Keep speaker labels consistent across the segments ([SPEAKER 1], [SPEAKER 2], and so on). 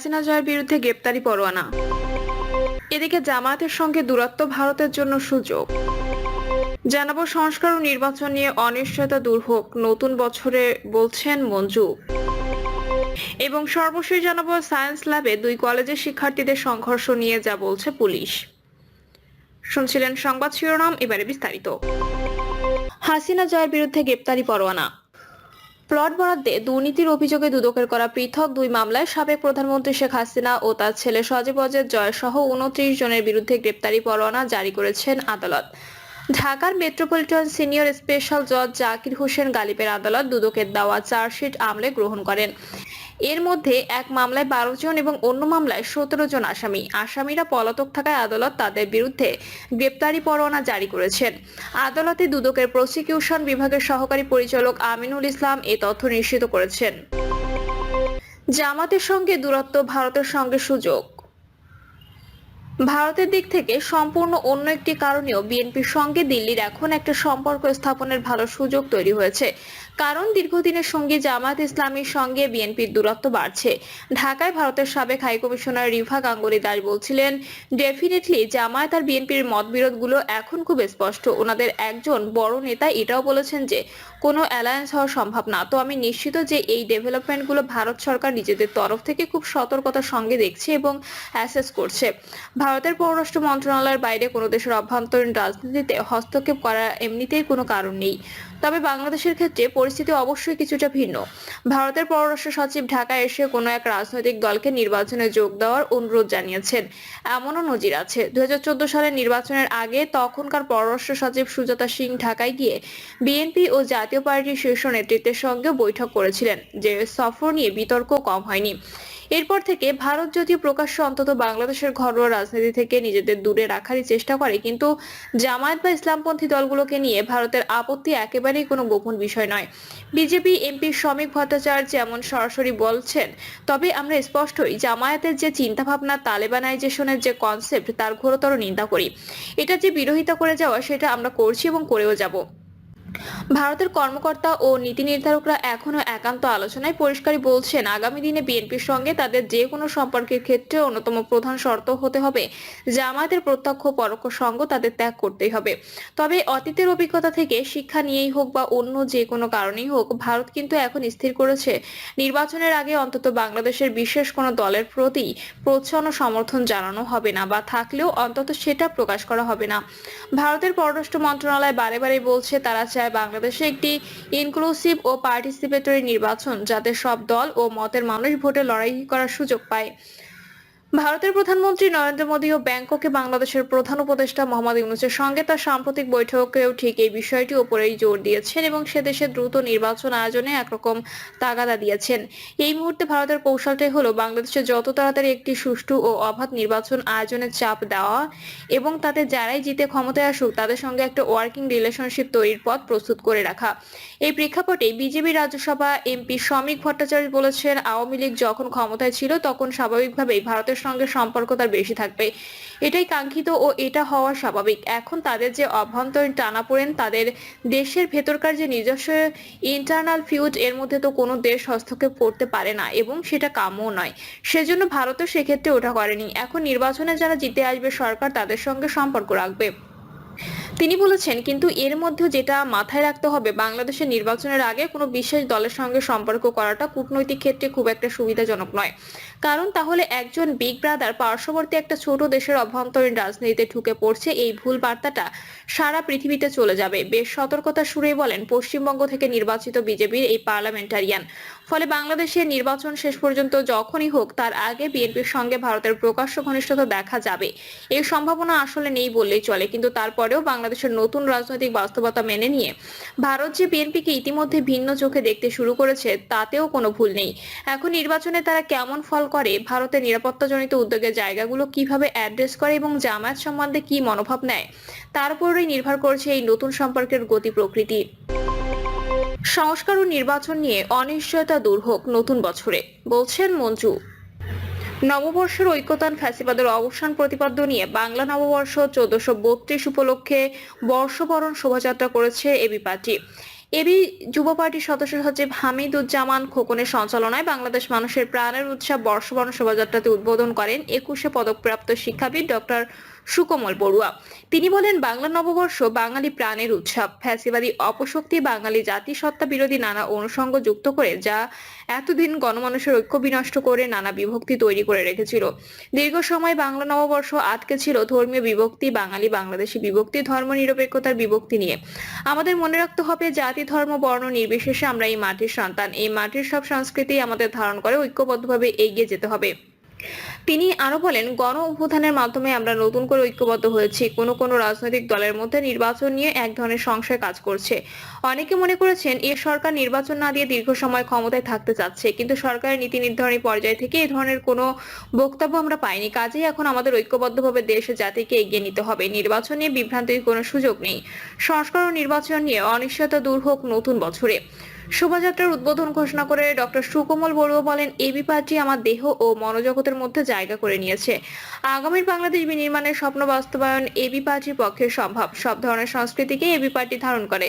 [SPEAKER 1] হাসিনা জয়ের বিরুদ্ধে গ্রেপ্তারি পরোয়ানা। এদিকে জামায়াতের সঙ্গে দূরত্ব ভারতের জন্য সুযোগ। জানাব সংস্কার ও নির্বাচন নিয়ে অনিশ্চয়তা দূর হোক, নতুন বছরে বলছেন মঞ্জু। এবং সর্বশেষ জানাব সায়েন্স ল্যাবে দুই কলেজের শিক্ষার্থীদের সংঘর্ষ নিয়ে যা বলছে পুলিশ। শুনছিলেন সংবাদ শিরোনাম, এবারে বিস্তারিত। হাসিনা জয়ের বিরুদ্ধে গ্রেপ্তারি পরোয়ানা। প্লট বরাদ্দে দুর্নীতির অভিযোগে দুদকের করা পৃথক দুই মামলায় সাবেক প্রধানমন্ত্রী শেখ হাসিনা ও তার ছেলে সজীব অজেদ জয় সহ উনত্রিশ জনের বিরুদ্ধে গ্রেপ্তারি পরোয়ানা জারি করেছেন আদালত। ঢাকার মেট্রোপলিটন সিনিয়র স্পেশাল জজ জাকির হোসেন গালিবের আদালত দুদকের দেওয়া চার্জশিট আমলে গ্রহণ করেন। এর মধ্যে এক মামলায় বারো জন এবং অন্য মামলায় সতেরো জন আসামি। আসামিরা পলাতক থাকায় আদালত তাদের বিরুদ্ধে গ্রেপ্তারি পরোয়ানা জারি করেছেন। আদালতে দুদকের প্রসিকিউশন বিভাগের সহকারী পরিচালক আমিনুল ইসলাম এ তথ্য নিশ্চিত করেছেন। জামাতের সঙ্গে দূরত্ব ভারতের সঙ্গে সুযোগ। ভারতের দিক থেকে সম্পূর্ণ অন্য একটি কারণেও বিএনপির সঙ্গে দিল্লির এখন একটা সম্পর্ক স্থাপনের ভালো সুযোগ তৈরি হয়েছে। কারণ দীর্ঘদিনের সঙ্গে জামাত ইসলামীর সঙ্গে বিএনপির দূরত্ব বাড়ছে। ঢাকায় ভারতের সাবেক হাইকমিশনার রিভা গাঙ্গুলি দাস বলছিলেন ডেফিনেটলি জামায়াত আর বিএনপির মতবিরোধগুলো এখন খুব স্পষ্ট। ওনাদের একজন বড় নেতা এটাও বলেছেন যে, কোনো অ্যালায়েন্স হওয়া সম্ভব না। তো আমি নিশ্চিত যে এই ডেভেলপমেন্টগুলো ভারত সরকার নিজেদের তরফ থেকে খুব সতর্কতার সঙ্গে দেখছে এবং অ্যাসেস করছে। ভারতের পররাষ্ট্র মন্ত্রণালয়ের বাইরে কোনো দেশের অভ্যন্তরীণ রাজনীতিতে হস্তক্ষেপ করার এমনিতেই কোনো কারণ নেই। তবে বাংলাদেশের ক্ষেত্রে পরিস্থিতি অবশ্যই কিছুটা ভিন্ন। ভারতের পররাষ্ট্র সচিব ঢাকায় এসে কোনো এক রাজনৈতিক দলকে নির্বাচনে যোগ দেওয়ার অনুরোধ জানিয়েছেন। এমনও নজির আছে। দুই হাজার চোদ্দ সালের নির্বাচনের আগে তখনকার পররাষ্ট্র সচিব সুজাতা সিং ঢাকায় গিয়ে বিএনপি ও জাতীয় পার্টির শীর্ষ নেতৃত্বের সঙ্গে বৈঠক করেছিলেন, যে সফর নিয়ে বিতর্ক কম হয়নি। এরপর থেকে ভারত যদিও প্রকাশ্য অন্তত বাংলাদেশের ঘরোয়া রাজনীতি থেকে নিজেদের দূরে রাখারই চেষ্টা করে, কিন্তু জামায়াত বা ইসলামপন্থী দলগুলোকে নিয়ে ভারতের আপত্তি একেবারেই কোনো গোপন বিষয় নয়। বিজেপি, এমপি শ্রমিক ভট্টাচার্য যেমন সরাসরি বলছেন, তবে আমরা স্পষ্টই জামায়াতের যে চিন্তাভাবনা, তালেবানাইজেশনের যে কনসেপ্ট তার ঘোরতর নিন্দা করি। এটা যে বিরোধিতা করে যাওয়া, সেটা আমরা করছি এবং করেও যাব। ভারতের কর্মকর্তা ও নীতি নির্ধারকরা এখনও একান্ত আলোচনায় পরিষ্কারই বলছেন, আগামী দিনে বিএনপির সঙ্গে তাদের যে কোনো সম্পর্কের ক্ষেত্রে অন্যতম প্রধান শর্ত হতে হবে, জামায়াতের প্রত্যক্ষ পরোক্ষ সঙ্গ তাদের ত্যাগ করতেই হবে। তবে অতীতের অভিজ্ঞতা থেকে শিক্ষা নিয়েই হোক বা অন্য যে কোনো কারণেই হোক, ভারত কিন্তু এখন স্থির করেছে। নির্বাচনের আগে অন্তত বাংলাদেশের বিশেষ কোনো দলের প্রতি প্রচ্ছন্ন সমর্থন জানানো হবে না বা থাকলেও অন্তত সেটা প্রকাশ করা হবে না। ভারতের পররাষ্ট্র মন্ত্রণালয় বারে বারে বলছে, তারা চায় বাংলাদেশে একটি ইনক্লুসিভ ও পার্টিসিপেটরি নির্বাচন যাতে সব দল ও মতের মানুষ ভোটে লড়াই করার সুযোগ পায়। ভারতের প্রধানমন্ত্রী নরেন্দ্র মোদী ও ব্যাংককে বাংলাদেশের প্রধান উপদেষ্টা মোহাম্মদ ইউনুসের সঙ্গে তার সাম্প্রতিক বৈঠকেও ঠিক এই বিষয়টি ওপরেই জোর দিয়েছেন এবং সে দেশে দ্রুত নির্বাচন আয়োজনে একরকম তাগাদা দিয়েছেন। এই মুহূর্তে ভারতের কৌশলটাই হলো বাংলাদেশে যত তাড়াতাড়ি একটি সুষ্ঠু ও অবাধ নির্বাচন আয়োজনের চাপ দেওয়া এবং তাতে যারাই জিতে ক্ষমতায় আসুক, তাদের সঙ্গে একটা ওয়ার্কিং রিলেশনশিপ তৈরির পথ প্রস্তুত করে রাখা। এই প্রেক্ষাপটে বিজেপি রাজ্যসভা এমপি শ্রমিক ভট্টাচার্য বলেছেন, আওয়ামী লীগ যখন ক্ষমতায় ছিল, তখন স্বাভাবিকভাবেই ভারতের সঙ্গে সম্পর্ক তার বেশি থাকবে। এটাই কাঙ্ক্ষিত ও এটা হওয়া স্বাভাবিক। এখন তাদের যে অভ্যন্তরীণ টানাপোড়েন, তাদের দেশের ভেতরকার যে নিজস্ব ইন্টারনাল ফিউজ এর মধ্যে তো কোনো দেশ হস্তক্ষেপ করতে পারে না এবং সেটা কাম্যও নয়। সেজন্য ভারতও সেক্ষেত্রে ওটা করেনি। এখন নির্বাচনে যারা জিতে আসবে, সরকার তাদের সঙ্গে সম্পর্ক রাখবে। তিনি বলেছেন, কিন্তু এর মধ্যে যেটা মাথায় রাখতে হবে, বাংলাদেশের নির্বাচনের আগে কোনো বিশেষ দলের সঙ্গে সম্পর্ক করাটা কূটনৈতিক ক্ষেত্রে খুব একটা সুবিধাজনক নয়। কারণ তাহলে একজন বিগ ব্রাদার পার্শ্ববর্তী একটা ছোট দেশের অভ্যন্তরীণ রাজনীতিতে ঢুকে পড়ছে, এই ভুল বার্তাটা সারা পৃথিবীতে চলে যাবে। বেশ সতর্কতা সুরেই বলেন, পশ্চিমবঙ্গ থেকে নির্বাচিত বিজেপির এই পার্লামেন্টারিয়ান। ফলে বাংলাদেশের নির্বাচন শেষ পর্যন্ত যখনই হোক, তার আগে বিএনপির সঙ্গে ভারতের প্রকাশ্য ঘনিষ্ঠতা দেখা যাবে। এই সম্ভাবনা আসলে নেই বললেই চলে, কিন্তু তারপরেও বাংলাদেশের নতুন রাজনৈতিক বাস্তবতা মেনে নিয়ে ভারত যে বিএনপিকে ইতিমধ্যে ভিন্ন চোখে দেখতে শুরু করেছে, তাতেও কোনো ভুল নেই। এখন নির্বাচনে তারা কেমন ফল করে ভারতের নিরাপত্তাজনিত উদ্যোগের জায়গাগুলো কীভাবে অ্যাড্রেস করে এবং জামায়াত সম্বন্ধে কি মনোভাব নেয়, তার উপরেই নির্ভর করছে এই নতুন সম্পর্কের গতি প্রকৃতি। সংস্কার ও নির্বাচন নিয়ে অনিশ্চয়তা দূর হোক নতুন বছরে, বলছেন মঞ্জু। নববর্ষের ঐক্যতান ফ্যাসিবাদের অবসান প্রতিপাদ্য নিয়ে বাংলা নববর্ষ চোদ্দশো বত্রিশ উপলক্ষে বর্ষবরণ শোভাযাত্রা করেছে এবি পার্টি। এবি যুব পার্টির সদস্য সচিব হামিদুজ্জামান খোকনের সঞ্চালনায় বাংলাদেশ মানুষের প্রাণের উৎসব বর্ষবরণ শোভাযাত্রাতে উদ্বোধন করেন একুশে পদকপ্রাপ্ত শিক্ষাবিদ ডক্টর সুকমল বড়ুয়া। তিনি বলেন, বাংলা নববর্ষ বাঙালি প্রাণের উৎসব। ফ্যাসিবাদী অপশক্তি বাঙালি জাতিসত্তা বিরোধী নানা অনুষঙ্গ যুক্ত করে, যা এতদিন গণমানুষের ঐক্য বিনষ্ট করে নানা বিভক্তি তৈরি করে রেখেছিল। দীর্ঘ সময় বাংলা নববর্ষ আটকে ছিল ধর্মীয় বিভক্তি, বাঙালি বাংলাদেশি বিভক্তি ধর্ম নিরপেক্ষতার বিভক্তি নিয়ে। আমাদের মনে রাখতে হবে, জাতি, ধর্ম, বর্ণ নির্বিশেষে আমরা এই মাটির সন্তান। এই মাটির সব সংস্কৃতি আমাদের ধারণ করে ঐক্যবদ্ধভাবে এগিয়ে যেতে হবে। তিনি আরও বলেন, গণ অভ্যুত্থানের মাধ্যমে আমরা নতুন করে ঐক্যবদ্ধ হয়েছি। কোনো কোনো রাজনৈতিক দলের মধ্যে নির্বাচন নিয়ে এক ধরনের সংশয় কাজ করছে। অনেকে মনে করেছেন, এ সরকার নির্বাচন না দিয়ে দীর্ঘ সময় ক্ষমতায় থাকতে চাচ্ছে। কিন্তু সরকারের নীতি নির্ধারণী পর্যায় থেকে এই ধরনের কোনো বক্তব্য আমরা পাইনি। কাজেই এখন আমাদের ঐক্যবদ্ধভাবে দেশ জাতিকে এগিয়ে নিতে হবে। নির্বাচন নিয়ে বিভ্রান্তির কোনো সুযোগ নেই। সংস্কার ও নির্বাচন নিয়ে অনিশ্চয়তা দূর হোক নতুন বছরে। শোভাযাত্রার উদ্বোধন ঘোষণা করে ডক্টর সুকমল বড়ুয়া বলেন এবি পার্টি আমার দেহ ও মনোজগতের মধ্যে জায়গা করে নিয়েছে। আগামীর বাংলাদেশ বিনির্মাণের স্বপ্ন বাস্তবায়ন এবি পার্টির পক্ষে সম্ভব। সব ধরনের সংস্কৃতিকে এবি পার্টি ধারণ করে।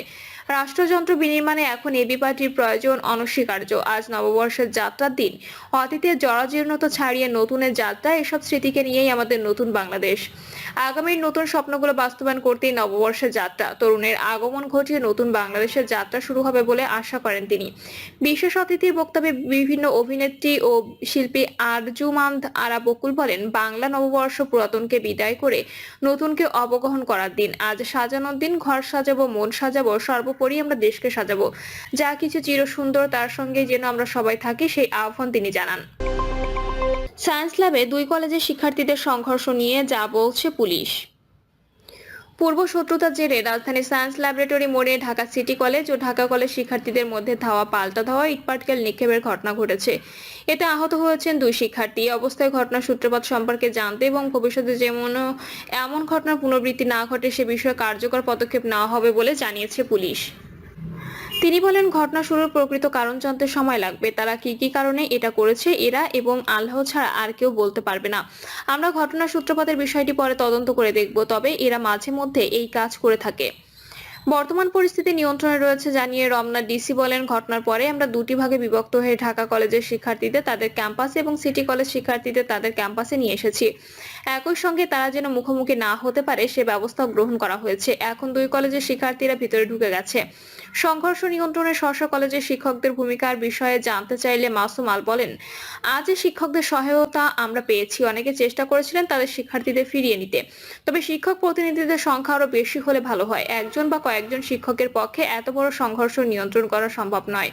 [SPEAKER 1] রাষ্ট্রযন্ত্র বিনির্মাণে এখন এবি পার্টির প্রয়োজন অনস্বীকার্য। আজ নববর্ষের যাত্রার দিন। অতীতের জরাজীর্ণতা ছাড়িয়ে নতুনের যাত্রা এসব স্মৃতিকে নিয়েই আমাদের নতুন বাংলাদেশ। আগামীর নতুন স্বপ্নগুলো বাস্তবায়ন করতেই নববর্ষের যাত্রা। তরুণের আগমন ঘটিয়ে নতুন বাংলাদেশের যাত্রা শুরু হবে বলে আশা করেন তিনি। বিশেষ অতিথির বক্তব্যে বিভিন্ন অভিনেত্রী ও শিল্পী আরজুমান্দ আরা বকুল বলেন, বাংলা নববর্ষ পুরাতনকে বিদায় করে নতুনকে অবগাহন করার দিন। আজ সাজানোর দিন ঘর সাজাবো, মন সাজাবো, সর্বোপরি আমরা দেশকে সাজাবো। যা কিছু চির সুন্দর তার সঙ্গে যেন আমরা সবাই থাকি সেই আহ্বান তিনি জানান। সায়েন্স ল্যাবে দুই কলেজের শিক্ষার্থীদের সংঘর্ষ নিয়ে যা বলছে পুলিশ। পূর্ব শত্রুতার জেরে রাজধানী সায়েন্স ল্যাবরেটরি মোড়ে ঢাকা সিটি কলেজ ও ঢাকা কলেজ শিক্ষার্থীদের মধ্যে ধাওয়া, পাল্টা ধাওয়া, ইটপাটকেল নিক্ষেপের ঘটনা ঘটেছে। এতে আহত হয়েছেন দুই শিক্ষার্থী। অবস্থায় ঘটনার সূত্রপাত সম্পর্কে জানতে এবং ভবিষ্যতে যেমন এমন ঘটনার পুনরাবৃত্তি না ঘটে, সে বিষয়ে কার্যকর পদক্ষেপ নেওয়া হবে বলে জানিয়েছে পুলিশ। তিনি বলেন, ঘটনা শুরুর প্রকৃত কারণ জানতে সময় লাগবে। তারা কি কি কারণে এটা করেছে, এরা এবং আল্লাহ ছাড়া আর কেউ বলতে পারবে না। আমরা ঘটনার সূত্রপাতের বিষয়টি পরে তদন্ত করে দেখব, তবে এরা মাঝে মধ্যে এই কাজ করে থাকে। বর্তমান পরিস্থিতি নিয়ন্ত্রণে রয়েছে জানিয়ে রমনা ডিসি বলেন, ঘটনার পরে আমরা দুটি ভাগে বিভক্ত হয়ে ঢাকা কলেজের শিক্ষার্থীদের তাদের ক্যাম্পাসে এবং সিটি কলেজ শিক্ষার্থীদের তাদের ক্যাম্পাসে নিয়ে এসেছি। একই সঙ্গে তারা যেন মুখোমুখি না হতে পারে সে ব্যবস্থাও গ্রহণ করা হয়েছে। এখন দুই কলেজের শিক্ষার্থীরা ভিতরে ঢুকে গেছে। সংঘর্ষ নিয়ন্ত্রণে স্ব কলেজের শিক্ষকদের ভূমিকার বিষয়ে জানতে চাইলে মাসুম আল বলেন, আজ শিক্ষকদের সহায়তা আমরা পেয়েছি, অনেকে চেষ্টা করেছিলেন তাদের শিক্ষার্থীদের ফিরিয়ে নিতে। তবে শিক্ষক প্রতিনিধিদের সংখ্যা আরও বেশি হলে ভালো হয়। একজন বা কয়েকজন শিক্ষকের পক্ষে এত বড় সংঘর্ষ নিয়ন্ত্রণ করা সম্ভব নয়।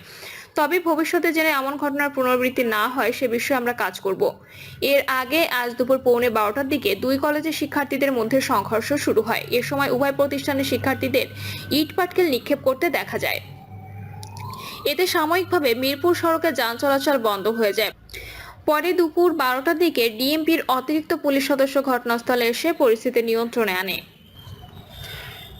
[SPEAKER 1] তবে ভবিষ্যতে যেন এমন ঘটনার পুনরাবৃত্তি না হয়, সে বিষয়ে আমরা কাজ করব। এর আগে আজ দুপুর পৌনে বারোটার দিকে দুই কলেজের শিক্ষার্থীদের মধ্যে সংঘর্ষ শুরু হয়। এ সময় উভয় প্রতিষ্ঠানের শিক্ষার্থীদের ইট পাটকেল নিক্ষেপ করতে দেখা যায়। এতে সাময়িকভাবে মিরপুর সড়কে যান চলাচল বন্ধ হয়ে যায়। পরে দুপুর বারোটার দিকে ডিএমপির অতিরিক্ত পুলিশ সদস্য ঘটনাস্থলে এসে পরিস্থিতি নিয়ন্ত্রণে আনে।